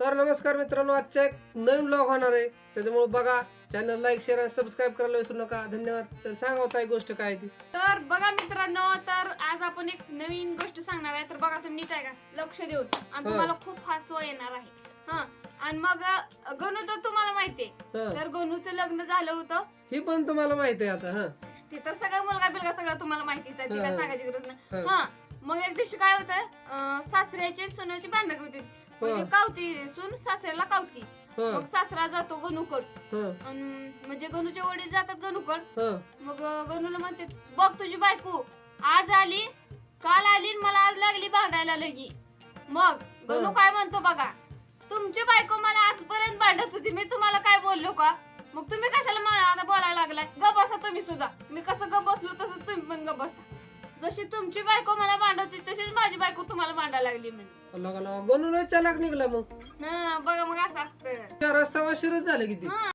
तर नमस्कार मित्रांनो आजच्या एक नवीन ब्लॉग होणार आहे. त्याच्यामुळे बघा चॅनल लाईक शेअर आणि सबस्क्राईब करायला विसरू नका. धन्यवाद. तर सांगा होता गोष्ट काय ती? तर बघा मित्रांनो तर आज आपण एक नवीन गोष्ट सांगणार आहे. तर बघा तुम्ही नीट आहे का लक्ष देऊन. आणि. तुम्हाला खूप हसवा येणार आहे. हा. आणि मग गणू तर तुम्हाला माहितीये तर गणूचं लग्न झालं होतं. ही पण तुम्हाला माहिती आहे आता हा. ते तर सगळं मुलगा बिलगा सगळं तुम्हाला माहितीच आहे. ते काय. सांगायची गरज नाही. हा. मग एक दिवशी काय होतं सासऱ्याची सुनाची भांडण होती. म्हणजे. कावती सून सासऱ्याला कावती. मग सासरा जातो गणूकड. अन म्हणजे गणूचे वडील जातात गणूकड. मग गणूला म्हणते बघ तुझी बायको आज आली काल आली आणि मला आज लागली भांडायला लगी. मग गणू. काय म्हणतो बघा तुमची बायको मला आजपर्यंत भांडत होती मी तुम्हाला काय बोललो का? मग तुम्ही कशाला मला आता बोलायला लागलाय? ग बसा तुम्ही सुद्धा. मी कसं ग बसलो तसं तुम्ही पण ग बसा. जशी तुमची बायको मला भांडवती तशीच माझी बायको तुम्हाला भांडायला लागली म्हणजे चालाक निघला मग. हं, बघा मग असं असतं. रस्ता शिरत झालं किती? हं.